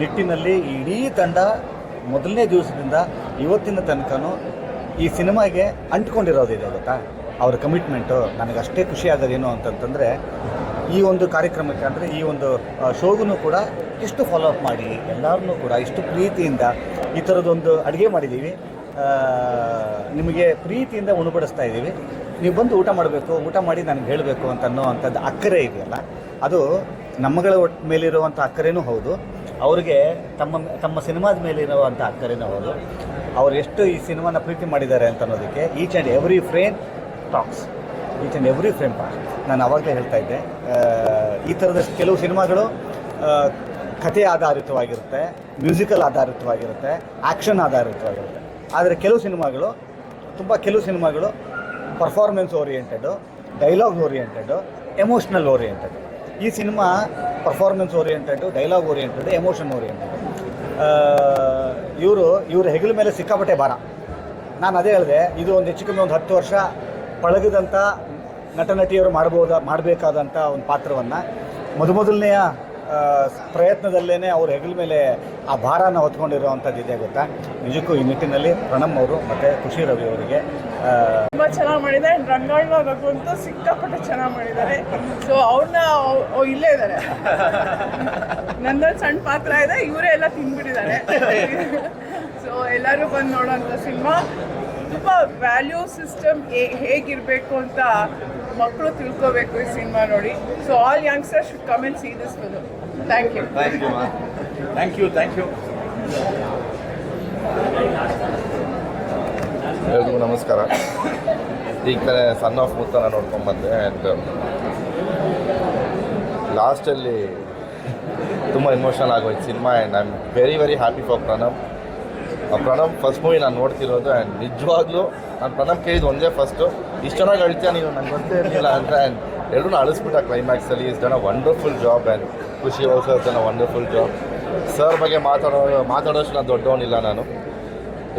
ನಿಟ್ಟಿನಲ್ಲಿ ಇಡೀ ತಂಡ ಮೊದಲನೇ ದಿವಸದಿಂದ ಇವತ್ತಿನ ತನಕನೂ ಈ ಸಿನಿಮಾಗೆ ಅಂಟ್ಕೊಂಡಿರೋದಿದೆ ಗೊತ್ತಾ? ಅವರ ಕಮಿಟ್ಮೆಂಟು ನನಗೆ ಅಷ್ಟೇ ಖುಷಿ ಆಗೋದೇನು ಅಂತಂತಂದರೆ, ಈ ಒಂದು ಕಾರ್ಯಕ್ರಮಕ್ಕೆ ಅಂದರೆ ಈ ಒಂದು ಶೋಗೂ ಕೂಡ ಇಷ್ಟು ಫಾಲೋ ಅಪ್ ಮಾಡಿ ಎಲ್ಲರನ್ನೂ ಕೂಡ ಇಷ್ಟು ಪ್ರೀತಿಯಿಂದ ಈ ಥರದೊಂದು ಅಡುಗೆ ಮಾಡಿದ್ದೀವಿ. ನಿಮಗೆ ಪ್ರೀತಿಯಿಂದ ಉಣಬಡಿಸ್ತಾ ಇದ್ದೀವಿ. ನೀವು ಬಂದು ಊಟ ಮಾಡಬೇಕು, ಊಟ ಮಾಡಿ ನನಗೆ ಹೇಳಬೇಕು ಅಂತ ಅನ್ನೋ ಅಂಥದ್ದು ಅಕ್ಕರೆ ಇದೆಯಲ್ಲ, ಅದು ನಮ್ಮಗಳ ಒಟ್ಟು ಮೇಲಿರುವಂಥ ಅಕ್ಕರೆನೂ ಹೌದು. ಅವ್ರಿಗೆ ತಮ್ಮ ತಮ್ಮ ಸಿನಿಮಾದ ಮೇಲಿರುವಂಥ ಅಕ್ಕರೆನೂ ಅವರು ಅವ್ರು ಎಷ್ಟು ಈ ಸಿನಿಮಾನ ಪ್ರೀತಿ ಮಾಡಿದ್ದಾರೆ ಅಂತ ಅನ್ನೋದಕ್ಕೆ each and every frame talks each and every frame talks ನಾನು ಅವಾಗಲೇ ಹೇಳ್ತಾ ಇದ್ದೆ. ಈ ಥರದ ಕೆಲವು ಸಿನಿಮಾಗಳು ಕಥೆ ಆಧಾರಿತವಾಗಿರುತ್ತೆ ಮ್ಯೂಸಿಕಲ್ ಆಧಾರಿತವಾಗಿರುತ್ತೆ ಆ್ಯಕ್ಷನ್ ಆಧಾರಿತವಾಗಿರುತ್ತೆ. ಆದರೆ ಕೆಲವು ಸಿನಿಮಾಗಳು, ತುಂಬ ಕೆಲವು ಸಿನಿಮಾಗಳು performance oriented dialogue oriented emotional oriented ಈ cinema performance oriented dialogue oriented emotion oriented ಇವರು ಇವರು ಹೆಗಲ ಮೇಲೆ ಸಿಕ್ಕಾಪಟ್ಟೆ ಭಾರ. ನಾನು ಅದೇ ಹೇಳಿದೆ, ಇದು ಒಂದು ಹೆಚ್ಚು ಒಂದು ಹತ್ತು ವರ್ಷ ಪಳಗಿದಂಥ ನಟ ನಟಿಯವರು ಮಾಡ್ಬೋದ ಮಾಡಬೇಕಾದಂಥ ಒಂದು ಪಾತ್ರವನ್ನು. ಮೊದಮೊದಲನೆಯ ಪ್ರಯತ್ನದಲ್ಲೇ ಅವ್ರ ಹೆಗಲ ಮೇಲೆ ಆ ಭಾರನ ಹೊತ್ಕೊಂಡಿರುವಂಥದ್ದು ಇದೆ ಗೊತ್ತಾ? ನಿಜಕ್ಕೂ ಈ ನಿಟ್ಟಿನಲ್ಲಿ ಪ್ರಣಮ್ ಅವರು ಮತ್ತು ಖುಷಿ ರವಿ ಅವರಿಗೆ ತುಂಬಾ ಚೆನ್ನಾಗಿ ಮಾಡಿದ್ದಾರೆ. ರಂಗಾಯಣ ರಘುವಂತೂ ಸಿಕ್ಕಾಪಟ್ಟೆ ಚೆನ್ನಾಗಿ ಮಾಡಿದ್ದಾರೆ. ಸೊ ಅವ್ರನ್ನ ಇಲ್ಲೇ ಇದ್ದಾರೆ ನಂದೊಂದು ಸಣ್ಣ ಪಾತ್ರ ಇದೆ. ಇವರೇ ಎಲ್ಲ ತಿಂದ್ಬಿಟ್ಟಿದ್ದಾರೆ. ಸೊ ಎಲ್ಲರೂ ಬಂದು ನೋಡೋಂಥ ಸಿನಿಮಾ. ತುಂಬ ವ್ಯಾಲ್ಯೂ ಸಿಸ್ಟಮ್ ಹೇಗಿರಬೇಕು ಅಂತ ಮಕ್ಕಳು ತಿಳ್ಕೋಬೇಕು ಈ ಸಿನಿಮಾ ನೋಡಿ. So all youngster should come and see this film thank you thank you thank you ಎಲ್ರಿಗೂ ನಮಸ್ಕಾರ. ಈಗ ತಾನೇ ಸನ್ ಆಫ್ ಮುತ್ತನ ನೋಡ್ಕೊಂಬಂದೆ ಆ್ಯಂಡ್ ಲಾಸ್ಟಲ್ಲಿ ತುಂಬ ಇಮೋಷನಲ್ ಆಗೋಯ್ತು cinema and I am very very happy for Pranam ah Pranam first movie ನಾನು ನೋಡ್ತಿರೋದು and ನಿಜವಾಗ್ಲೂ ನಾನು ಪ್ರಣಮ್ ಕೇಳಿದ್ದು ಒಂದೇ ಫಸ್ಟು ಇಷ್ಟು ಚೆನ್ನಾಗಿ ಅಳ್ತೀಯ ನೀನು? ನಂಗೆ ಗೊತ್ತೇ ಇರಲಿಲ್ಲ ಅಂತ ಆ್ಯಂಡ್ ಎಲ್ಲರೂ ಅಳಿಸ್ಬಿಟ್ಟ ಕ್ಲೈಮ್ಯಾಕ್ಸಲ್ಲಿ is done a wonderful job and Khushi also ಜನ ವಂಡರ್ಫುಲ್ ಜಾಬ್ ಸರ್ ಬಗ್ಗೆ ಮಾತಾಡೋ ಮಾತಾಡೋಷ್ಟು ನಾನು ದೊಡ್ಡವನಿಲ್ಲ ನಾನು.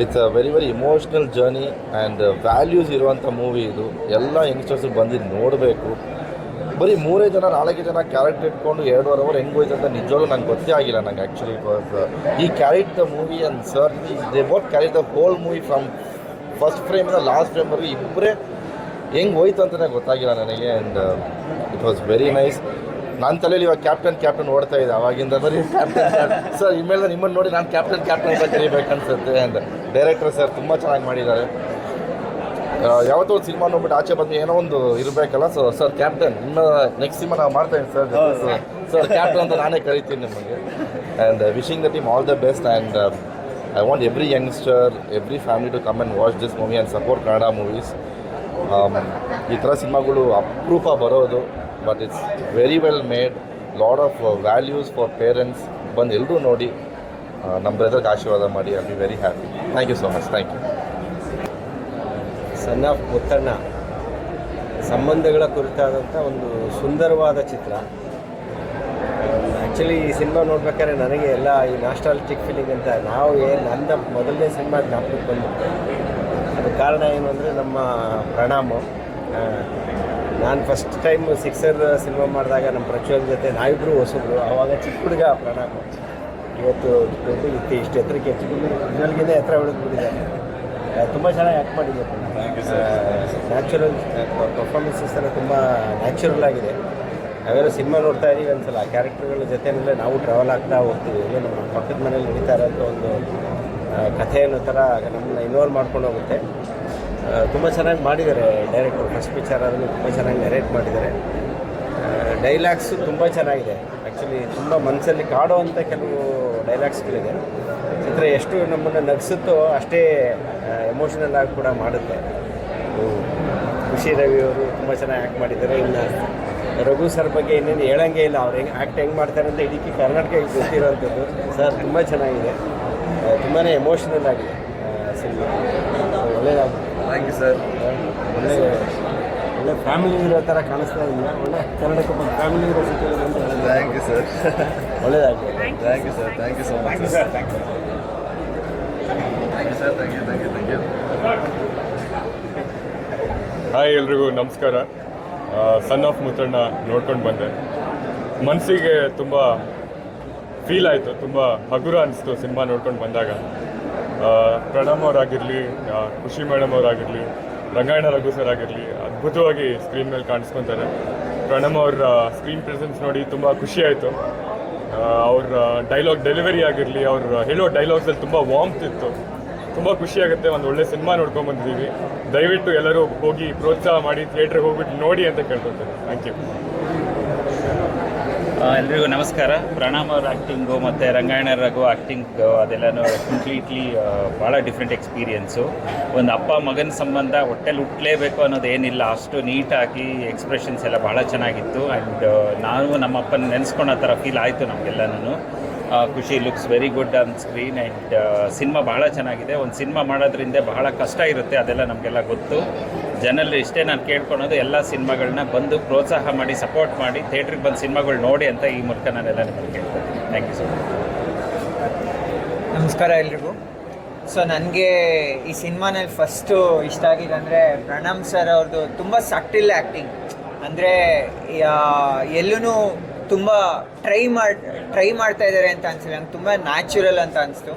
It's a very very emotional journey and values ಇರುವಂಥ ಮೂವಿ ಇದು. ಎಲ್ಲ ಯಂಗ್ಸ್ಟರ್ಸ್ ಬಂದು ನೋಡಬೇಕು. ಬರೀ ಮೂರೇ ಜನ, ನಾಲ್ಕು ಜನ ಕ್ಯಾರೆಕ್ಟರ್ ಇಟ್ಕೊಂಡು ಎರಡೂವರೆ ಅವರ್ ಹೆಂಗೆ ಹೋಯ್ತು ಅಂತ ನಿಜವಾಗ್ಲೂ ನಂಗೆ ಗೊತ್ತೇ ಆಗಿಲ್ಲ ನಂಗೆ ಆ್ಯಕ್ಚುಲಿ ಈ carried the movie and sir they both carry the whole movie from first ಫ್ರೇಮಿಂದ last ಫ್ರೇಮ್ವರೆಗೂ ಇಬ್ಬರೇ ಹೆಂಗೆ ಹೋಯ್ತು ಅಂತಲೇ ಗೊತ್ತಾಗಿಲ್ಲ ನನಗೆ and it was very nice ನನ್ನ ತಲೆಯಲ್ಲಿ ಇವಾಗ ಕ್ಯಾಪ್ಟನ್ ಕ್ಯಾಪ್ಟನ್ ಓಡ್ತಾ ಇದೆ. ಅವಾಗಿಂದ ಬರೀ ಕ್ಯಾಪ್ಟನ್ ಸರ್ ಇನ್ಮೇಲೆ ನಿಮ್ಮನ್ನು ನೋಡಿ ನಾನು ಕ್ಯಾಪ್ಟನ್ ಕ್ಯಾಪ್ಟನ್ ಅಂತ ಕರಿಬೇಕನ್ಸುತ್ತೆ ಅಂತ. ಡೈರೆಕ್ಟರ್ ಸರ್ ತುಂಬ ಚೆನ್ನಾಗಿ ಮಾಡಿದ್ದಾರೆ. ಯಾವತ್ತೋ ಒಂದು ಸಿನಿಮಾ ನೋಡ್ಬಿಟ್ಟು ಆಚೆ ಬಂದು ಏನೋ ಒಂದು ಇರಬೇಕಲ್ಲ ಸೊ ಸರ್ ಕ್ಯಾಪ್ಟನ್ ಇನ್ನು ನೆಕ್ಸ್ಟ್ ಸಿನಿಮಾ ನಾವು ಮಾಡ್ತೇವೆ ಸರ್ ಸರ್ ಕ್ಯಾಪ್ಟನ್ ಅಂತ ನಾನೇ ಕರಿತೀನಿ ನಿಮಗೆ. And wishing the team all the best and I want every youngster every family to come and watch this movie and support Kannada movies ಈ ಥರ ಸಿನಿಮಾಗಳು ಅಪರೂಪ ಬರೋದು. But it's very well made lot of values for parents ಬಂದು ಎಲ್ಲರೂ ನೋಡಿ ನಮ್ಮ ಬ್ರದರ್ಗೆ ಆಶೀರ್ವಾದ ಮಾಡಿ I be very happy thank you so much thank you son of Muttanna ಸಂಬಂಧಗಳ ಕುರಿತಾದಂಥ ಒಂದು ಸುಂದರವಾದ ಚಿತ್ರ. ಆ್ಯಕ್ಚುಲಿ ಈ ಸಿನಿಮಾ ನೋಡ್ಬೇಕಾದ್ರೆ ನನಗೆ ಎಲ್ಲ ಈ ನಾಸ್ಟಾಲ್ಜಿಕ್ ಫೀಲಿಂಗ್ ಅಂತ ನಾವು ಏನು ನನ್ನ ಮೊದಲನೇ ಸಿನಿಮಾ ಜ್ಞಾಪಕಕ್ಕೆ ಬಂದಿತ್ತು ಅದಕ್ಕೆ ಕಾರಣ ಏನು ಅಂದರೆ ನಮ್ಮ ಪ್ರಣಾಮ. ನಾನು ಫಸ್ಟ್ ಟೈಮ್ ಸಿಕ್ಸರ್ ಸಿನಿಮಾ ಮಾಡಿದಾಗ ನಮ್ಮ ಪ್ರಚೋದನ ಜೊತೆ ನಾವಿಬ್ಬರು ಹೊಸಬ್ರು ಅವಾಗ ಚಿಕ್ಕ ಹುಡುಗ ಪ್ರಣಾಮ. ಇವತ್ತು ದೊಡ್ಡ ಇತ್ತು ಇಷ್ಟು ಎತ್ತರಕ್ಕೆ ಹೆಚ್ಚಿಗೆ ಎತ್ತರ ಬಿಡಿದ್ದಾರೆ ತುಂಬ ಚೆನ್ನಾಗಿ ಆ್ಯಕ್ಟ್ ಮಾಡಿದೆ ನ್ಯಾಚುರಲ್ ಪರ್ಫಾರ್ಮೆನ್ಸಸ್ ಎಲ್ಲ ತುಂಬ ನ್ಯಾಚುರಲ್ ಆಗಿದೆ. ನಾವೆಲ್ಲ ಸಿನಿಮಾ ನೋಡ್ತಾ ಇದ್ದೀವಿ ಅನ್ಸಲ್ಲ ಆ ಕ್ಯಾರೆಕ್ಟರ್ಗಳ ಜೊತೆನಲ್ಲೇ ನಾವು ಟ್ರಾವೆಲ್ ಆಗ್ತಾ ಹೋಗ್ತೀವಿ. ಇಲ್ಲ ನಮ್ಮ ಪಕ್ಕದ ಮನೇಲಿ ನಡೀತಾ ಇರೋಂಥ ಒಂದು ಕಥೆ ಅನ್ನೋ ಥರ ನಮ್ಮನ್ನ ಇನ್ವಾಲ್ವ್ ಮಾಡ್ಕೊಂಡು ಹೋಗುತ್ತೆ. ತುಂಬ ಚೆನ್ನಾಗಿ ಮಾಡಿದ್ದಾರೆ ಡೈರೆಕ್ಟರ್. ಫಸ್ಟ್ ಪಿಕ್ಚರ್ ಆದರೂ ತುಂಬ ಚೆನ್ನಾಗಿ ನೆರೇಟ್ ಮಾಡಿದ್ದಾರೆ. ಡೈಲಾಗ್ಸು ತುಂಬ ಚೆನ್ನಾಗಿದೆ. ಆ್ಯಕ್ಚುಲಿ ತುಂಬ ಮನಸ್ಸಲ್ಲಿ ಕಾಡುವಂಥ ಕೆಲವು ಡೈಲಾಗ್ಸ್ಗಳಿದೆ ಚಿತ್ರ ಎಷ್ಟು ನಮ್ಮನ್ನು ನಗಿಸುತ್ತೋ ಅಷ್ಟೇ ಎಮೋಷನಲ್ ಆಗಿ ಕೂಡ ಮಾಡುತ್ತೆ. ಖುಷಿ ರವಿ ಅವರು ತುಂಬ ಚೆನ್ನಾಗಿ ಆ್ಯಕ್ಟ್ ಮಾಡಿದ್ದಾರೆ. ಇನ್ನು ರಘು ಸರ್ ಬಗ್ಗೆ ಇನ್ನೇನು ಹೇಳಂಗೆ ಇಲ್ಲ. ಅವ್ರು ಹೆಂಗೆ ಆ್ಯಕ್ಟ್ ಹೆಂಗೆ ಮಾಡ್ತಾರೆ ಅಂತ ಇಡೀ ಕರ್ನಾಟಕಕ್ಕೆ ಗೊತ್ತಿರೋವಂಥದ್ದು ಸರ್ ತುಂಬ ಚೆನ್ನಾಗಿದೆ. ತುಂಬಾ ಎಮೋಷನಲ್ ಆಗಿದೆ ಸಿನಿಮಾ. ಒಳ್ಳೆಯದಾಗಿದೆ ಥ್ಯಾಂಕ್ ಯು ಸರ್ ಒಳ್ಳೆ ಒಳ್ಳೆ ಫ್ಯಾಮಿಲಿ ಇರೋ ಥರ ಕಾಣಿಸ್ತಾ ಇಲ್ಲ. ಒಳ್ಳೆ ಕನ್ನಡಕ್ಕೆ ಬಂದು ಫ್ಯಾಮಿಲಿ ಇರೋ ಸಿಕ್ಕಿದೆ ಅಂತ ಹೇಳಿದ್ರೆ ಥ್ಯಾಂಕ್ ಯು ಸರ್ ಒಳ್ಳೆಯದಾಗಿ thank you sir thank you so much sir thank you thank you sir thank you thank you thank you hi ಎಲ್ರಿಗೂ ನಮಸ್ಕಾರ. ಸನ್ ಆಫ್ ಮುತ್ತಣ್ಣ ನೋಡ್ಕೊಂಡು ಬಂದೆ. ಮನಸ್ಸಿಗೆ ತುಂಬ ಫೀಲ್ ಆಯಿತು. ತುಂಬ ಹಗುರ ಅನಿಸ್ತು ಸಿನಿಮಾ ನೋಡ್ಕೊಂಡು ಬಂದಾಗ. ಪ್ರಣಮ್ ಅವರಾಗಿರಲಿ ಖುಷಿ ಮೇಡಮ್ ಅವರಾಗಿರಲಿ, ರಂಗಾಯಣ ರಘು ಸರ್ ಆಗಿರಲಿ, ಅದ್ಭುತವಾಗಿ ಸ್ಕ್ರೀನ್ ಮೇಲೆ ಕಾಣಿಸ್ಕೊತಾರೆ. ಪ್ರಣಮ್ ಅವರ ಸ್ಕ್ರೀನ್ ಪ್ರೆಸೆನ್ಸ್ ನೋಡಿ ತುಂಬ ಖುಷಿ ಆಯಿತು. ಅವ್ರ ಡೈಲಾಗ್ ಡೆಲಿವರಿ ಆಗಿರಲಿ, ಅವ್ರು ಹೇಳೋ ಡೈಲಾಗ್ಸಲ್ಲಿ ತುಂಬ ವಾಮ್ತ್ ಇತ್ತು. ತುಂಬ ಖುಷಿ ಆಗುತ್ತೆ, ಒಂದು ಒಳ್ಳೆ ಸಿನಿಮಾ ನೋಡ್ಕೊಂಡು ಬಂದಿದ್ದೀವಿ. ದಯವಿಟ್ಟು ಎಲ್ಲರೂ ಹೋಗಿ ಪ್ರೋತ್ಸಾಹ ಮಾಡಿ ಥಿಯೇಟ್ರಿಗೆ ಹೋಗ್ಬಿಟ್ಟು ನೋಡಿ ಅಂತ ಕೇಳ್ಕೊತೀನಿ ಥ್ಯಾಂಕ್ ಯು ಎಲ್ರಿಗೂ ನಮಸ್ಕಾರ. ಪ್ರಣಾಮ್ ಅವ್ರ ಆ್ಯಕ್ಟಿಂಗು ಮತ್ತು ರಂಗಾಯಣ ರಘು ಆ್ಯಕ್ಟಿಂಗ್ ಅದೆಲ್ಲನೂ ಕಂಪ್ಲೀಟ್ಲಿ ಭಾಳ ಡಿಫ್ರೆಂಟ್ ಎಕ್ಸ್ಪೀರಿಯೆನ್ಸು ಒಂದು ಅಪ್ಪ ಮಗನ ಸಂಬಂಧ ಹೊಟ್ಟೆಲಿ ಹುಟ್ಟಲೇಬೇಕು ಅನ್ನೋದೇನಿಲ್ಲ ಅಷ್ಟು ನೀಟಾಗಿ ಎಕ್ಸ್ಪ್ರೆಷನ್ಸ್ ಎಲ್ಲ ಭಾಳ ಚೆನ್ನಾಗಿತ್ತು. ಆ್ಯಂಡ್ ನಾನು ನಮ್ಮ ಅಪ್ಪನ ನೆನೆಸ್ಕೊಳೋ ಥರ ಫೀಲ್ ಆಯಿತು ನಮಗೆಲ್ಲನೂ Khushi looks very good on screen and cinema ಭಾಳ ಚೆನ್ನಾಗಿದೆ. ಒಂದು ಸಿನಿಮಾ ಮಾಡೋದ್ರಿಂದ ಬಹಳ ಕಷ್ಟ ಇರುತ್ತೆ. ಅದೆಲ್ಲ ನಮಗೆಲ್ಲ ಗೊತ್ತು. ಜನರಲ್ಲಿ ಇಷ್ಟೇ ನಾನು ಕೇಳ್ಕೊಳೋದು ಎಲ್ಲ ಸಿನಿಮಾಗಳನ್ನ ಬಂದು ಪ್ರೋತ್ಸಾಹ ಮಾಡಿ ಸಪೋರ್ಟ್ ಮಾಡಿ ಥಿಯೇಟ್ರಿಗೆ ಬಂದು ಸಿನಿಮಾಗಳು ನೋಡಿ ಅಂತ ಈ ಮೂಲಕ ನಾನೆಲ್ಲ ನಿಮ್ಮಲ್ಲಿ ಕೇಳ್ಕೊತೀನಿ ಥ್ಯಾಂಕ್ ಯು ಸೊ ಮಚ್ ನಮಸ್ಕಾರ ಎಲ್ರಿಗೂ. ಸೊ ನನಗೆ ಈ ಸಿನಿಮಾನಲ್ಲಿ ಫಸ್ಟು ಇಷ್ಟ ಆಗಿದೆ ಅಂದರೆ ಪ್ರಣಮ್ ಸರ್ ಅವ್ರದ್ದು ತುಂಬ ಸಟ್ಟಿಲ್ ಆ್ಯಕ್ಟಿಂಗ್ ಅಂದರೆ ಎಲ್ಲೂ ತುಂಬ ಟ್ರೈ ಮಾಡಿ ಟ್ರೈ ಮಾಡ್ತಾ ಇದ್ದಾರೆ ಅಂತ ಅನಿಸಿಲ್ಲ. ನಂಗೆ ತುಂಬ ನ್ಯಾಚುರಲ್ ಅಂತ ಅನಿಸ್ತು.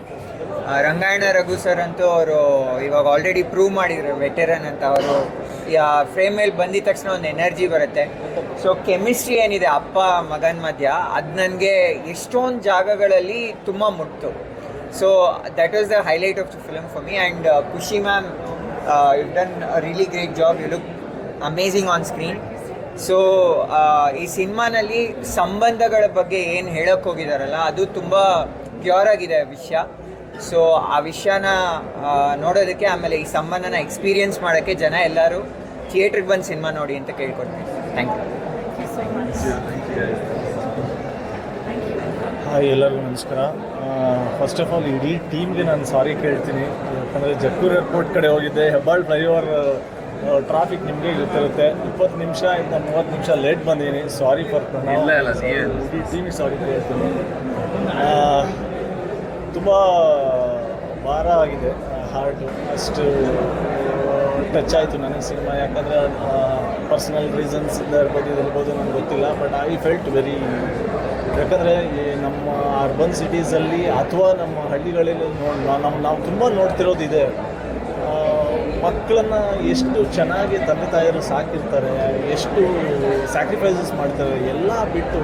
ರಂಗಾಯಣ ರಘು ಸರ್ ಅಂತೂ ಅವರು ಇವಾಗ ಆಲ್ರೆಡಿ ಪ್ರೂವ್ ಮಾಡಿದ್ರು ವೆಟರನ್ ಅಂತ ಅವರು ಫ್ರೇಮ್ ಮೇಲೆ ಬಂದಿದ ತಕ್ಷಣ ಒಂದು ಎನರ್ಜಿ ಬರುತ್ತೆ. ಸೊ ಕೆಮಿಸ್ಟ್ರಿ ಏನಿದೆ, ಅಪ್ಪ, ಮಗನ ಮಧ್ಯ, ಅದು ನನಗೆ ಎಷ್ಟೊಂದು ಜಾಗಗಳಲ್ಲಿ ತುಂಬ ಮುಟ್ತು. So that was the highlight of the film for me and Khushi ma'am you done really great job you look amazing on screen so ಈ ಸಿನಿಮಾನಲ್ಲಿ ಸಂಬಂಧಗಳ ಬಗ್ಗೆ ಏನು ಹೇಳೋಕ್ಕೋಗಿದ್ದಾರಲ್ಲ ಅದು ತುಂಬ ಪ್ಯೂರ್ ಆಗಿದೆ ವಿಷಯ. ಸೊ ಆ ವಿಷಯನ ನೋಡೋದಕ್ಕೆ ಆಮೇಲೆ ಈ ಸಂಬಂಧನ ಎಕ್ಸ್ಪೀರಿಯನ್ಸ್ ಮಾಡೋಕ್ಕೆ ಜನ ಎಲ್ಲರೂ ಥಿಯೇಟ್ರಿಗೆ ಬಂದು ಸಿನಿಮಾ ನೋಡಿ ಅಂತ ಕೇಳ್ಕೊಡ್ತೀನಿ. ಥ್ಯಾಂಕ್ ಯು ಹಾಯ್ ಎಲ್ಲರಿಗೂ ನಮಸ್ಕಾರ. ಫಸ್ಟ್ ಆಫ್ ಆಲ್ ಇಡೀ ಟೀಮ್ಗೆ ನಾನು ಸಾರಿ ಕೇಳ್ತೀನಿ. ಯಾಕಂದರೆ ಜಕ್ಕೂರ್ ಏರ್ಪೋರ್ಟ್ ಕಡೆ ಹೋಗಿದ್ದೆ. ಹೆಬ್ಬಾಳ್ ಫ್ಲೈಓವರ್ ಟ್ರಾಫಿಕ್ ನಿಮಗೆ ಗೊತ್ತಿರುತ್ತೆ. ಇಪ್ಪತ್ತು ನಿಮಿಷ ಇಂದ ಮೂವತ್ತು ನಿಮಿಷ ಲೇಟ್ ಬಂದೀನಿ. ಸಾರಿ ಫಾರ್ ಇಲ್ಲ, ಇಲ್ಲ, ನೀವೇ. ಇಡೀ ಟೀಮಿಗೆ ಸಾರಿ ಕೇಳ್ತೀನಿ. ತುಂಬ ಭಾರ ಆಗಿದೆ ಹಾರ್ಟು ಅಷ್ಟು ಟಚ್ ಆಯಿತು ನನಗೆ ಸಿನಿಮಾ. ಯಾಕಂದರೆ ಪರ್ಸನಲ್ ರೀಸನ್ಸ್ ಇಂದ ಇರ್ಬೋದು ಇದಿರ್ಬೋದು ನನಗೆ ಗೊತ್ತಿಲ್ಲ ಬಟ್ ಐ ಫೆಲ್ಟ್ ವೆರಿ ಯಾಕಂದರೆ, ಈ ನಮ್ಮ ಅರ್ಬನ್ ಸಿಟೀಸಲ್ಲಿ ಅಥವಾ ನಮ್ಮ ಹಳ್ಳಿಗಳಲ್ಲಿ ನೋಡಿ ನಾವು ನಾವು ತುಂಬ ನೋಡ್ತಿರೋದು ಇದೆ. ಮಕ್ಕಳನ್ನು ಎಷ್ಟು ಚೆನ್ನಾಗಿ ತಂದೆ ತಾಯಿಯರು ಸಾಕಿರ್ತಾರೆ, ಎಷ್ಟು ಸ್ಯಾಕ್ರಿಫೈಸಸ್ ಮಾಡ್ತಾರೆ, ಎಲ್ಲ ಬಿಟ್ಟು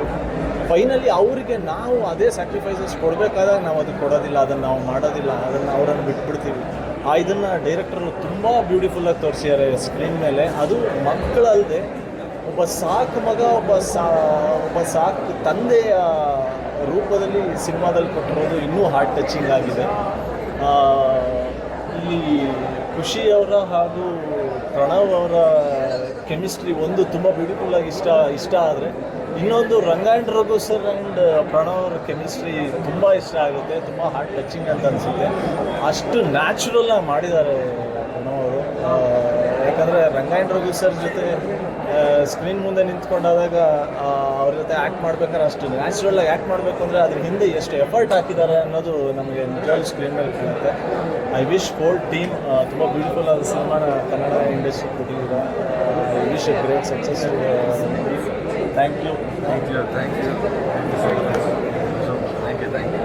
ಫೈನಲಿ ಅವರಿಗೆ ನಾವು ಅದೇ ಸ್ಯಾಕ್ರಿಫೈಸಸ್ ಕೊಡಬೇಕಾದಾಗ ನಾವು ಅದಕ್ಕೆ ಕೊಡೋದಿಲ್ಲ, ಅದನ್ನು ನಾವು ಮಾಡೋದಿಲ್ಲ, ಅದನ್ನು ಅವರನ್ನು ಬಿಟ್ಬಿಡ್ತೀವಿ. ಆ ಇದನ್ನು ಡೈರೆಕ್ಟರ್ ತುಂಬ ಬ್ಯೂಟಿಫುಲ್ಲಾಗಿ ತೋರಿಸಿದ್ದಾರೆ ಸ್ಕ್ರೀನ್ ಮೇಲೆ. ಅದು ಮಕ್ಕಳಲ್ಲದೆ ಒಬ್ಬ ಸಾಕು ಮಗ, ಒಬ್ಬ ಸಾ, ಒಬ್ಬ ಸಾಕು ತಂದೆಯ ರೂಪದಲ್ಲಿ ಸಿನಿಮಾದಲ್ಲಿ ಕೊಟ್ಟಿರೋದು ಇನ್ನೂ ಹಾರ್ಟ್ ಟಚಿಂಗ್ ಆಗಿದೆ. ಇಲ್ಲಿ ಖುಷಿ ಅವರ ಹಾಗೂ ಪ್ರಣವ್ ಅವರ ಕೆಮಿಸ್ಟ್ರಿ ಒಂದು ತುಂಬ ಬ್ಯೂಟಿಫುಲ್ಲಾಗಿ ಇಷ್ಟ ಇಷ್ಟ ಆದರೆ ಇನ್ನೊಂದು ರಂಗಾಯಣ್ ರಘು ಸರ್ ಆ್ಯಂಡ್ ಪ್ರಣವ್ ಅವ್ರ ಕೆಮಿಸ್ಟ್ರಿ ತುಂಬ ಇಷ್ಟ ಆಗುತ್ತೆ, ತುಂಬ ಹಾರ್ಟ್ ಟಚಿಂಗ್ ಅಂತ ಅನಿಸುತ್ತೆ. ಅಷ್ಟು ನ್ಯಾಚುರಲ್ಲಾಗಿ ಮಾಡಿದ್ದಾರೆ ಪ್ರಣವ್ ಅವರು. ಯಾಕಂದರೆ ಆ್ಯಂಡ್ ರಘು ಸರ್ ಜೊತೆ ಸ್ಕ್ರೀನ್ ಮುಂದೆ ನಿಂತ್ಕೊಂಡಾದಾಗ ಅವ್ರ ಜೊತೆ ಆ್ಯಕ್ಟ್ ಮಾಡ್ಬೇಕಾದ್ರೆ ಅಷ್ಟು ನ್ಯಾಚುರಲ್ಲಾಗಿ ಆ್ಯಕ್ಟ್ ಮಾಡಬೇಕು ಅಂದರೆ ಅದ್ರ ಹಿಂದೆ ಎಷ್ಟು ಎಫರ್ಟ್ ಹಾಕಿದ್ದಾರೆ ಅನ್ನೋದು ನಮಗೆ ನಿಜವಾಗ್ಲೂ ಸ್ಕ್ರೀನ್ ಮೇಲೆ ಕಾಣುತ್ತೆ ಐ ವಿಶ್ ಹೋಲ್ ಟೀಮ್ ತುಂಬ ಬ್ಯೂಟಿಫುಲ್ ಆದ ಸಿನಿಮಾನ ಕನ್ನಡ ಇಂಡಸ್ಟ್ರಿ ಕೊಟ್ಟಿದ್ದೀರಾ. I wish a great success thank you thank you thank you thank you thank you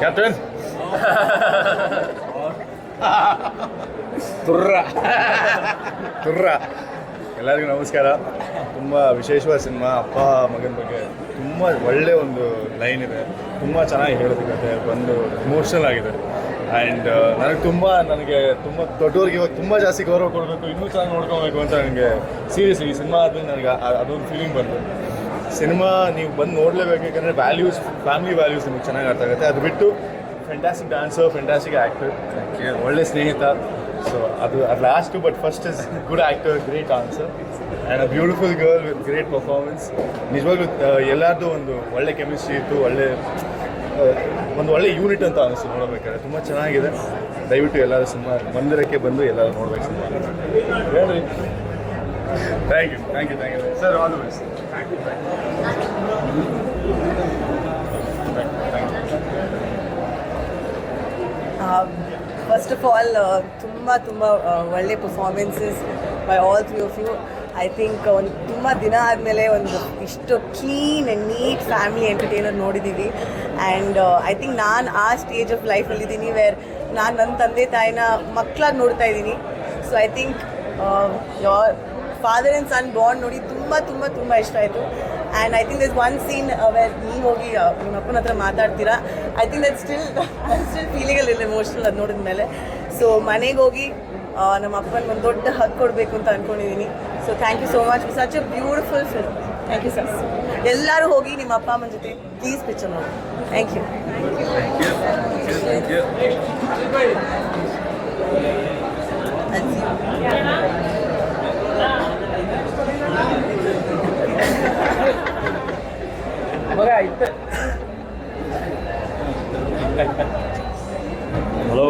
captain ತುರ್ರ ತುರ್ರ ಎಲ್ಲರಿಗೂ ನಮಸ್ಕಾರ. ತುಂಬ ವಿಶೇಷವಾದ ಸಿನಿಮಾ ಅಪ್ಪ ಮಗನ ಬಗ್ಗೆ ತುಂಬ ಒಳ್ಳೆ ಒಂದು ಲೈನ್ ಇದೆ. ತುಂಬ ಚೆನ್ನಾಗಿ ಹೇಳೋದು ಕತೆ. ಬಂದು ಇಮೋಷ್ನಲ್ ಆಗಿದೆ. ಆ್ಯಂಡ್ ನನಗೆ ತುಂಬ ನನಗೆ ತುಂಬ ದೊಡ್ಡವ್ರಿಗೆ ಇವಾಗ ತುಂಬ ಜಾಸ್ತಿ ಗೌರವ ಕೊಡಬೇಕು. ಇನ್ನೂ ಚೆನ್ನಾಗಿ ನೋಡ್ಕೋಬೇಕು ಅಂತ ನನಗೆ ಸೀರಿಯಸ್ ಈ ಸಿನಿಮಾ ಆದಮೇಲೆ ನನಗೆ ಅದೊಂದು ಫೀಲಿಂಗ್ ಬಂತು. ಸಿನಿಮಾ ನೀವು ಬಂದು ನೋಡಲೇಬೇಕು, ಯಾಕಂದರೆ ವ್ಯಾಲ್ಯೂಸ್ ಫ್ಯಾಮಿಲಿ ವ್ಯಾಲ್ಯೂಸ್ ನಿಮಗೆ ಚೆನ್ನಾಗಿ ಅರ್ಥ ಆಗುತ್ತೆ. ಅದು ಬಿಟ್ಟು ಫೆಂಟಾಸಿಕ್ ಡಾನ್ಸರ್ ಫ್ಯಾಂಟಾಸ್ಟಿಕ್ ಆ್ಯಕ್ಟರ್ ಒಳ್ಳೆ ಸ್ನೇಹಿತ. ಸೊ ಅದು ಅದು last but first is good actor great answer and a beautiful girl with great performance ನಿಜವಾಗ್ಲೂ ಎಲ್ಲರದ್ದು ಒಂದು ಒಳ್ಳೆ ಕೆಮಿಸ್ಟ್ರಿ ಇತ್ತು, ಒಳ್ಳೆ ಒಂದು ಒಳ್ಳೆ ಯೂನಿಟ್ ಅಂತ ಅನಿಸ್ತು ನೋಡಬೇಕಾದ್ರೆ. ತುಂಬ ಚೆನ್ನಾಗಿದೆ. ದಯವಿಟ್ಟು ಎಲ್ಲರೂ ಸಿನಿಮಾ ಮಂದಿರಕ್ಕೆ ಬಂದು ಎಲ್ಲರೂ ನೋಡ್ಬೇಕು ಸಿನಿಮಾ. ಹೇಳ್ರಿ thank you thank you thank you sir all the best first of all ತುಂಬ ತುಂಬ ಒಳ್ಳೆ performances by all three of you I think ಒಂದು ತುಂಬ ದಿನ ಆದಮೇಲೆ ಒಂದು ಇಷ್ಟು clean and neat family entertainer ನೋಡಿದ್ದೀವಿ ಆ್ಯಂಡ್ ಐ ಥಿಂಕ್ ನಾನು ಆ ಸ್ಟೇಜ್ ಆಫ್ ಲೈಫಲ್ಲಿದ್ದೀನಿ ವೇರ್ ನಾನು ನನ್ನ ತಂದೆ ತಾಯಿನ ಮಕ್ಕಳಾಗಿ ನೋಡ್ತಾ ಇದ್ದೀನಿ so I think your father and son bond ನೋಡಿ ತುಂಬ ತುಂಬ ತುಂಬ ಇಷ್ಟ ಆಯಿತು. And I think this one scene where ನೀವು ಹೋಗಿ ಆ, ನಿಮ್ಮ ಅಪ್ಪನ ಹತ್ರ ಮಾತಾಡ್ತೀರಾ? I think that still still feeling ಅಲ್ಲಿ ಎಮೋಷನಲ್ ಅದು ನೋಡಿದ ಮೇಲೆ ಸೊ ಮನೆಗೆ ಹೋಗಿ ಆ, ನಮ್ಮ ಅಪ್ಪನ ಒಂದು ದೊಡ್ಡ ಹಕ್ ಕೊಡಬೇಕು ಅಂತ ಅಂದ್ಕೊಂಡಿದ್ದೀನಿ so thank you so much such a beautiful film thank you sir ಎಲ್ಲರೂ ಹೋಗಿ ನಿಮ್ಮ ಅಪ್ಪ ಅಮ್ಮನ ಜೊತೆ ಪ್ಲೀಸ್ ಪಿಕ್ಚರ್ ನೋಡಿ. ಥ್ಯಾಂಕ್ ಯು ಹಲೋ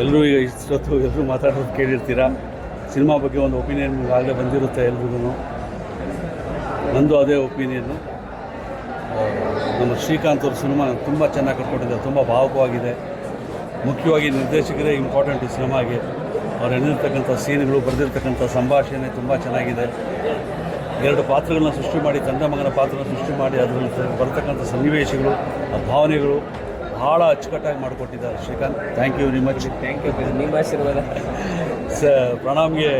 ಎಲ್ಲರೂ ಈಗ ಇಷ್ಟೊತ್ತು ಎಲ್ಲರೂ ಮಾತಾಡೋದು ಕೇಳಿರ್ತೀರ? ಸಿನಿಮಾ ಬಗ್ಗೆ ಒಂದು ಒಪಿನಿಯನ್ ಆಗಲೇ ಬಂದಿರುತ್ತೆ ಎಲ್ರಿಗೂ. ನಂದು ಅದೇ ಒಪಿನಿಯನ್ನು ನಮ್ಮ ಶ್ರೀಕಾಂತ್ ಅವ್ರ ಸಿನಿಮಾ ತುಂಬ ಚೆನ್ನಾಗಿ ಕಟ್ಕೊಟ್ಟಿದ್ದಾರೆ, ತುಂಬ ಭಾವಕವಾಗಿದೆ. ಮುಖ್ಯವಾಗಿ ನಿರ್ದೇಶಕರೇ ಇಂಪಾರ್ಟೆಂಟ್ ಈ ಸಿನಿಮಾಗೆ. ಅವ್ರು ಎಣ್ಣಿರ್ತಕ್ಕಂಥ ಸೀನ್ಗಳು, ಬರೆದಿರ್ತಕ್ಕಂಥ ಸಂಭಾಷಣೆ ತುಂಬ ಚೆನ್ನಾಗಿದೆ. ಎರಡು ಪಾತ್ರಗಳನ್ನ ಸೃಷ್ಟಿ ಮಾಡಿ, ತಂದೆ ಮಗನ ಪಾತ್ರನ ಸೃಷ್ಟಿ ಮಾಡಿ, ಅದರಲ್ಲಿ ಬರ್ತಕ್ಕಂಥ ಸನ್ನಿವೇಶಗಳು, ಆ ಭಾವನೆಗಳು ಭಾಳ ಅಚ್ಚುಕಟ್ಟಾಗಿ ಮಾಡಿಕೊಟ್ಟಿದ್ದಾರೆ Srikanth. Thank you very much thank you ನಿಮ್ಮ ಆಶೀರ್ವಾದ. ಸ ಪ್ರಣಾಮ್ಗೆ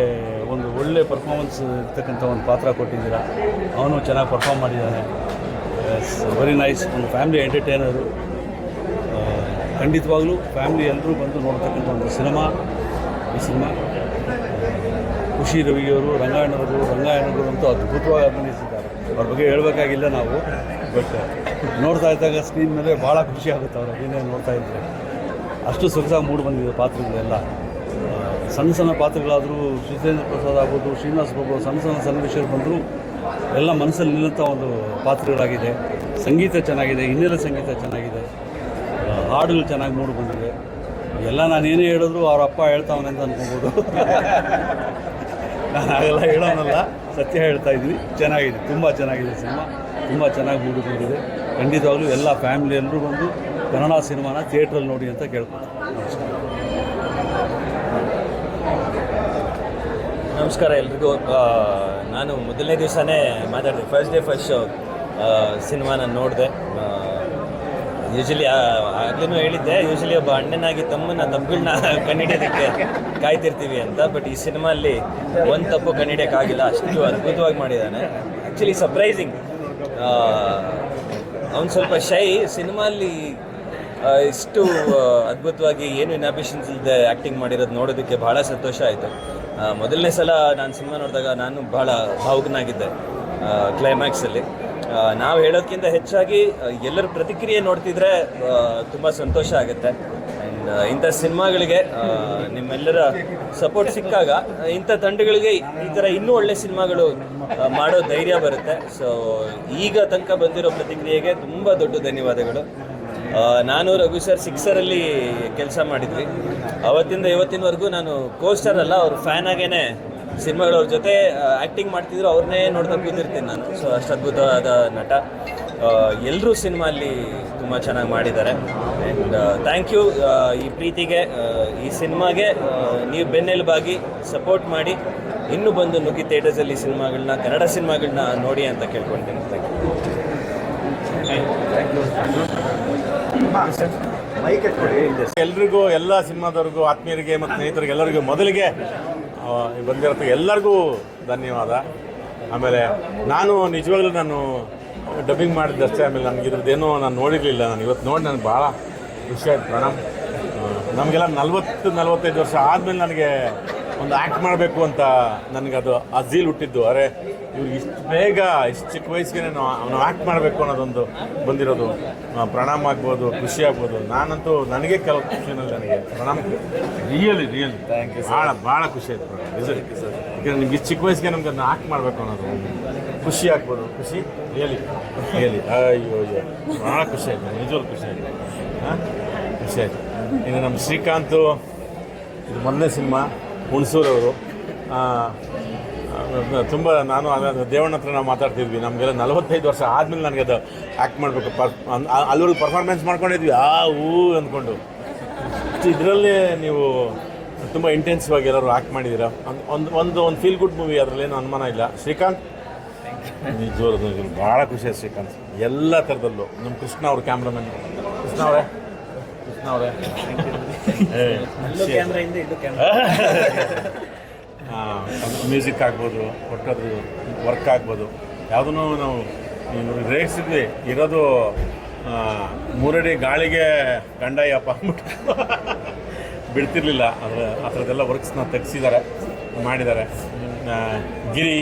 ಒಂದು ಒಳ್ಳೆ ಪರ್ಫಾರ್ಮೆನ್ಸ್ ಇರ್ತಕ್ಕಂಥ ಒಂದು ಪಾತ್ರ ಕೊಟ್ಟಿದ್ದೀರಾ. ಅವನು ಚೆನ್ನಾಗಿ ಪರ್ಫಾರ್ಮ್ ಮಾಡಿದ್ದಾನೆ. ವೆರಿ ನೈಸ್ ಒಂದು ಫ್ಯಾಮಿಲಿ ಎಂಟರ್ಟೈನರು ಖಂಡಿತವಾಗಲೂ ಫ್ಯಾಮಿಲಿ ಎಲ್ಲರೂ ಬಂದು ನೋಡ್ತಕ್ಕಂಥ ಒಂದು ಸಿನಿಮಾ ಈ ಸಿನಿಮಾ ಖುಷಿ ರವಿಯವರು ರಂಗಾಯಣರು ರಂಗಾಯಣರು ಅಂತೂ ಅದ್ಭುತವಾಗಿ ಅಭಿನಯಿಸಿದ್ದಾರೆ. ಅವ್ರ ಬಗ್ಗೆ ಹೇಳಬೇಕಾಗಿಲ್ಲ ನಾವು ಬಟ್ ನೋಡ್ತಾ ಇದ್ದಾಗ ಸ್ಕ್ರೀನ್ ಮೇಲೆ ಭಾಳ ಖುಷಿ ಆಗುತ್ತೆ ಅವರು, ಏನೇ ನೋಡ್ತಾ ಇದ್ದರೆ ಅಷ್ಟು ಸೊಗಸಾಗಿ ಮೂಡಿ ಬಂದಿದೆ ಪಾತ್ರಗಳೆಲ್ಲ. ಸಣ್ಣ ಸಣ್ಣ ಪಾತ್ರಗಳಾದರೂ ಶ್ರೀತೇಂದ್ರ ಪ್ರಸಾದ್ ಆಗ್ಬೋದು, ಶ್ರೀನಿವಾಸ್ ಬಾಬು ಸಣ್ಣ ಸಣ್ಣ ಸನ್ನಿವೇಶಗಳು ಬಂದರೂ ಎಲ್ಲ ಮನಸ್ಸಲ್ಲಿ ನಿಲ್ಲಂಥ ಒಂದು ಪಾತ್ರಗಳಾಗಿದೆ. ಸಂಗೀತ ಚೆನ್ನಾಗಿದೆ, ಹಿನ್ನೆಲೆ ಸಂಗೀತ ಚೆನ್ನಾಗಿದೆ. ಹಾಡುಗಳು ಚೆನ್ನಾಗಿ ಮೂಡಿ ಬಂದಿದೆ. ಎಲ್ಲ ನಾನು ಏನೇ ಹೇಳಿದ್ರು ಅವ್ರ ಅಪ್ಪ ಹೇಳ್ತಾವನೆ ಅಂತ ಅನ್ಕೊಬೋದು. ನಾನು ಹಾಗೆಲ್ಲ ಹೇಳೋನಲ್ಲ, ಸತ್ಯ ಹೇಳ್ತಾ ಇದ್ದೀನಿ ಚೆನ್ನಾಗಿದೆ, ತುಂಬ ಚೆನ್ನಾಗಿದೆ ಸಿನಿಮಾ. ತುಂಬ ಚೆನ್ನಾಗಿ ಮೂಡಿ ಖಂಡಿತವಾಗ್ಲೂ ಎಲ್ಲ ಫ್ಯಾಮಿಲಿ ಎಲ್ಲರೂ ಬಂದು ಕನ್ನಡ ಸಿನಿಮಾನ ಥಿಯೇಟ್ರಲ್ಲಿ ನೋಡಿ ಅಂತ ಕೇಳ್ಕೊತೀನಿ ನಮಸ್ಕಾರ. ಎಲ್ರಿಗೂ. ನಾನು ಮೊದಲನೇ ದಿವಸನೇ ಮಾತಾಡಿದೆ. ಫಸ್ಟ್ ಡೇ ಫಸ್ಟ್ ಶೋ ಸಿನಿಮಾನ ನೋಡಿದೆ. ಯೂಶಲಿ ಆಗ್ಲೂ ಹೇಳಿದ್ದೆ. ಯೂಶಲಿ ಒಬ್ಬ ಅಣ್ಣನಾಗಿ ತಮ್ಮನ ತಪ್ಪುಗಳನ್ನ ಕಂಡುಹಿಡಿಯೋದಕ್ಕೆ ಕಾಯ್ತಿರ್ತೀವಿ ಅಂತ. ಬಟ್ ಈ ಸಿನಿಮಾಲ್ಲಿ ಒಂದು ತಪ್ಪು ಕಂಡುಹಿಡಿಯೋಕ್ಕಾಗಿಲ್ಲ ಅಷ್ಟು ಅದ್ಭುತವಾಗಿ ಮಾಡಿದ್ದಾನೆ. ಆ್ಯಕ್ಚುಲಿ ಸರ್ಪ್ರೈಸಿಂಗ್ ಅವನು ಸ್ವಲ್ಪ ಶೈ. ಸಿನಿಮಾಲ್ಲಿ ಇಷ್ಟು ಅದ್ಭುತವಾಗಿ ಏನು ಇನ್ಯಾಬಿಷನ್ಸ್ ಇಲ್ಲದೆ ಆ್ಯಕ್ಟಿಂಗ್ ಮಾಡಿರೋದು ನೋಡೋದಕ್ಕೆ ಭಾಳ ಸಂತೋಷ ಆಯಿತು. ಮೊದಲನೇ ಸಲ ನಾನು ಸಿನಿಮಾ ನೋಡಿದಾಗ ನಾನು ಭಾಳ ಭಾವುಕನಾಗಿದ್ದೆ ಕ್ಲೈಮ್ಯಾಕ್ಸಲ್ಲಿ ನಾವು ಹೇಳೋದಕ್ಕಿಂತ ಹೆಚ್ಚಾಗಿ ಎಲ್ಲರ ಪ್ರತಿಕ್ರಿಯೆ ನೋಡ್ತಿದ್ರೆ ತುಂಬ ಸಂತೋಷ ಆಗುತ್ತೆ. ಇಂಥ ಸಿನಿಮಾಗಳಿಗೆ ನಿಮ್ಮೆಲ್ಲರ ಸಪೋರ್ಟ್ ಸಿಕ್ಕಾಗ, ಇಂಥ ತಂಡಗಳಿಗೆ ಈ ಥರ ಇನ್ನೂ ಒಳ್ಳೆ ಸಿನಿಮಾಗಳು ಮಾಡೋ ಧೈರ್ಯ ಬರುತ್ತೆ. ಸೊ ಈಗ ತನಕ ಬಂದಿರೋ ಪ್ರತಿಕ್ರಿಯೆಗೆ ತುಂಬ ದೊಡ್ಡ ಧನ್ಯವಾದಗಳು. ನಾನು ರಘು ಸರ್ ಸಿಕ್ಸರಲ್ಲಿ ಕೆಲಸ ಮಾಡಿದ್ವಿ. ಅವತ್ತಿಂದ ಇವತ್ತಿನವರೆಗೂ ನಾನು ಕೋಸ್ಟರ್ ಅಲ್ಲ, ಅವ್ರ ಫ್ಯಾನ್ ಆಗೇನೆ ಸಿನಿಮಾಗಳು ಅವ್ರ ಜೊತೆ ಆ್ಯಕ್ಟಿಂಗ್ ಮಾಡ್ತಿದ್ರು ಅವ್ರನ್ನೇ ನೋಡ್ತಾ ಕೂತಿರ್ತೀನಿ ನಾನು. ಸೊ ಅಷ್ಟು ಅದ್ಭುತವಾದ ನಟ. ಎಲ್ಲರೂ ಸಿನಿಮಾಲ್ಲಿ ತುಂಬ ಚೆನ್ನಾಗಿ ಮಾಡಿದ್ದಾರೆ. ಆ್ಯಂಡ್ ಥ್ಯಾಂಕ್ ಯು ಈ ಪ್ರೀತಿಗೆ ಈ ಸಿನಿಮಾಗೆ ನೀವು ಬೆನ್ನೆಲುಬಾಗಿ ಸಪೋರ್ಟ್ ಮಾಡಿ. ಇನ್ನೂ ಬಂದು ನುಗ್ಗಿ ಥಿಯೇಟರ್ಸಲ್ಲಿ ಸಿನಿಮಾಗಳನ್ನ, ಕನ್ನಡ ಸಿನಿಮಾಗಳನ್ನ ನೋಡಿ ಅಂತ ಕೇಳ್ಕೊಳ್ತೀನಿ ಥ್ಯಾಂಕ್ ಯು ಎಲ್ರಿಗೂ, ಎಲ್ಲ ಸಿನಿಮಾದವ್ರಿಗೂ, ಆತ್ಮೀಯರಿಗೆ ಮತ್ತು ಸ್ನೇಹಿತರಿಗೆ, ಎಲ್ಲರಿಗೂ ಮೊದಲಿಗೆ ಬಂದಿರತ್ತೆ ಎಲ್ಲರಿಗೂ ಧನ್ಯವಾದ. ಆಮೇಲೆ ನಾನು ನಿಜವಾಗ್ಲೂ ನಾನು ಡಬ್ಬಿಂಗ್ ಮಾಡಿದ್ದಷ್ಟೇ ಆಮೇಲೆ ನನಗೆ ಇದ್ರದ್ದೇನೋ ನಾನು ನೋಡಿರಲಿಲ್ಲ ನಾನು. ಇವತ್ತು ನೋಡಿ ನನಗೆ ಭಾಳ ಖುಷಿ ಆಯ್ತು ಪ್ರಣಮ್ ನಮಗೆಲ್ಲ ನಲ್ವತ್ತು ನಲ್ವತ್ತೈದು ವರ್ಷ ಆದಮೇಲೆ ನನಗೆ ಒಂದು ಆ್ಯಕ್ಟ್ ಮಾಡಬೇಕು ಅಂತ ನನಗೆ ಅದು ಅಜೀಲ್ ಹುಟ್ಟಿದ್ದು. ಅರೆ ಇವ್ರಿಗೆ ಇಷ್ಟು ಬೇಗ ಇಷ್ಟು ಚಿಕ್ಕ ವಯಸ್ಸಿಗೆ ನಾನು ಅವನು ಆ್ಯಕ್ಟ್ ಮಾಡಬೇಕು ಅನ್ನೋದೊಂದು ಬಂದಿರೋದು. ಪ್ರಣಾಮ ಆಗ್ಬೋದು ಖುಷಿ ಆಗ್ಬೋದು. ನಾನಂತೂ ನನಗೆ ಕೆಲವು ಖುಷಿನಲ್ಲಿ ನನಗೆ. ಪ್ರಣಾಮ ರಿಯಲಿ ರಿಯಲಿ ಥ್ಯಾಂಕ್ ಯು ಭಾಳ ಭಾಳ ಖುಷಿ ಆಯ್ತು ಪ್ರಣಾಮ್ ಸರ್ ಯಾಕಂದ್ರೆ ನಿಮ್ಗೆ ಇಷ್ಟು ಚಿಕ್ಕ ವಯಸ್ಸಿಗೆ ನಮ್ಗೆ ಅದನ್ನು ಆ್ಯಕ್ಟ್ ಮಾಡಬೇಕು ಅನ್ನೋದು ಖುಷಿ ಆಗ್ಬೋದು. ಖುಷಿ? ರಿಯಲಿ ರಿಯಲಿ ಅಯ್ಯೋ ಅಯ್ಯೋ. ಭಾಳ ಖುಷಿ ಆಯ್ತು, ನಿಜವಾಗ್ಲೂ ಖುಷಿ ಆಯ್ತು. ಹಾಂ ಖುಷಿ ಆಯ್ತು. ಇನ್ನು ನಮ್ಮ ಶ್ರೀಕಾಂತು, ಇದು ಮೊದಲನೇ ಸಿನಿಮಾ ಹುಣಸೂರವರು ತುಂಬ ನಾನು ದೇವಣ್ಣ ಹತ್ರ ನಾವು ಮಾತಾಡ್ತಿದ್ವಿ. ನಮಗೆಲ್ಲ ನಲವತ್ತೈದು ವರ್ಷ ಆದಮೇಲೆ ನನಗೆ ಅದು ಆ್ಯಕ್ಟ್ ಮಾಡಬೇಕು. ಪರ್ ಅಲ್ಲೂ ಪರ್ಫಾರ್ಮೆನ್ಸ್ ಮಾಡ್ಕೊಂಡಿದ್ವಿ. ಆ ಹೂ ಅಂದ್ಕೊಂಡು. ಇದರಲ್ಲಿ ನೀವು ತುಂಬ ಇಂಟೆನ್ಸಿವ್ ಆಗಿ ಎಲ್ಲರೂ ಆ್ಯಕ್ಟ್ ಮಾಡಿದ್ದೀರಾ? ಒಂದು ಒಂದು ಒಂದು ಫೀಲ್ ಗುಡ್ ಮೂವಿ ಅದರಲ್ಲೇನು ಅನುಮಾನ ಇಲ್ಲ. ಶ್ರೀಕಾಂತ್ ನಿಜವಾದ ಭಾಳ ಖುಷಿ ಆಯ್ತು ಶ್ರೀಕಾಂತ್ ಎಲ್ಲ ಥರದಲ್ಲೂ. ನಮ್ಮ ಕೃಷ್ಣ ಅವ್ರ ಕ್ಯಾಮ್ರಾಮನ್ ಕೃಷ್ಣ ಅವರೇ? ಕೃಷ್ಣ ಅವರೇ? ಮ್ಯೂಸಿಕ್ ಆಗ್ಬೋದು ಒಟ್ಟದು ವರ್ಕ್ ಆಗ್ಬೋದು. ಯಾವುದನ್ನು ನಾವು ರೇಗಿಸಿದ್ವಿ ಇರೋದು ಮೂರಡಿ ಗಾಳಿಗೆ ಗಂಡಯ್ಯಪ್ಪ ಅಂದ್ಬಿಟ್ಟು. ಬಿಡ್ತಿರ್ಲಿಲ್ಲ. ಅದರ ಆ ಥರದ್ದೆಲ್ಲ ವರ್ಕ್ಸ್ನ ತೆಗೆಸಿದ್ದಾರೆ, ಮಾಡಿದ್ದಾರೆ. ಗಿರಿ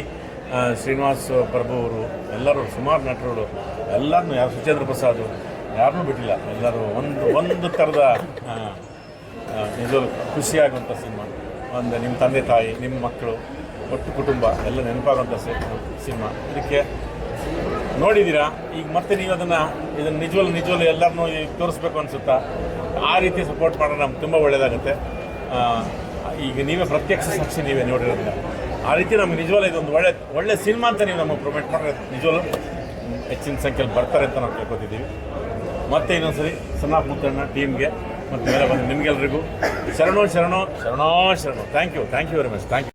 ಶ್ರೀನಿವಾಸ್ ಪ್ರಭು ಅವರು, ಎಲ್ಲರೂ ಸುಮಾರು ನಟರುಗಳು ಎಲ್ಲರನ್ನೂ ಯಾರು ಸುಚೇಂದ್ರ ಪ್ರಸಾದ್ ಯಾರನ್ನೂ ಬಿಟ್ಟಿಲ್ಲ. ಎಲ್ಲರೂ ಒಂದು ಒಂದು ಥರದ ನಿಜವಾಗ್ಲೂ ಖುಷಿಯಾಗುವಂಥ ಸಿನಿಮಾ. ಒಂದು ನಿಮ್ಮ ತಂದೆ ತಾಯಿ, ನಿಮ್ಮ ಮಕ್ಕಳು, ಒಟ್ಟು ಕುಟುಂಬ, ಎಲ್ಲ ನೆನಪಾಗುವಂಥ ಸಿನಿಮಾ. ಇದಕ್ಕೆ ನೋಡಿದ್ದೀರಾ? ಈಗ ಮತ್ತೆ ನೀವು ಅದನ್ನು, ಇದನ್ನು ನಿಜವಲ್ಲ ನಿಜವಲ್ಲ ಎಲ್ಲರನ್ನೂ ಈಗ ತೋರಿಸ್ಬೇಕು ಅನಿಸುತ್ತಾ? ಆ ರೀತಿ ಸಪೋರ್ಟ್ ಮಾಡೋದು ನಮ್ಗೆ ತುಂಬ ಒಳ್ಳೆಯದಾಗುತ್ತೆ ಈಗ ನೀವೇ ಪ್ರತ್ಯಕ್ಷ ಸಾಕ್ಷಿ ನೀವೇ ನೋಡಿರೋದ್ರಿಂದ. ಆ ರೀತಿ ನಮ್ಗೆ ನಿಜವಲ್ಲ ಇದೊಂದು ಒಳ್ಳೆ ಒಳ್ಳೆ ಸಿನಿಮಾ ಅಂತ ನೀವು ನಮಗೆ ಪ್ರೊಮೋಟ್ ಮಾಡಿದ್ರೆ ನಿಜವಲ್ಲೂ ಹೆಚ್ಚಿನ ಸಂಖ್ಯೆಯಲ್ಲಿ ಬರ್ತಾರೆ ಅಂತ ನಾವು ಕೇಳ್ಕೊತಿದ್ದೀವಿ ಮತ್ತೆ ಇನ್ನೊಂದ್ಸರಿ ಸಣ್ಣ ಮುತ್ತಣ್ಣ ಟೀಮ್ಗೆ ಮತ್ತು ಮೇಲೆ ಬಂದು ನಿಮಗೆಲ್ಲರಿಗೂ ಶರಣೋ ಶರಣೋ ಶರಣೋ ಶರಣೋ. Thank you thank you very much thank you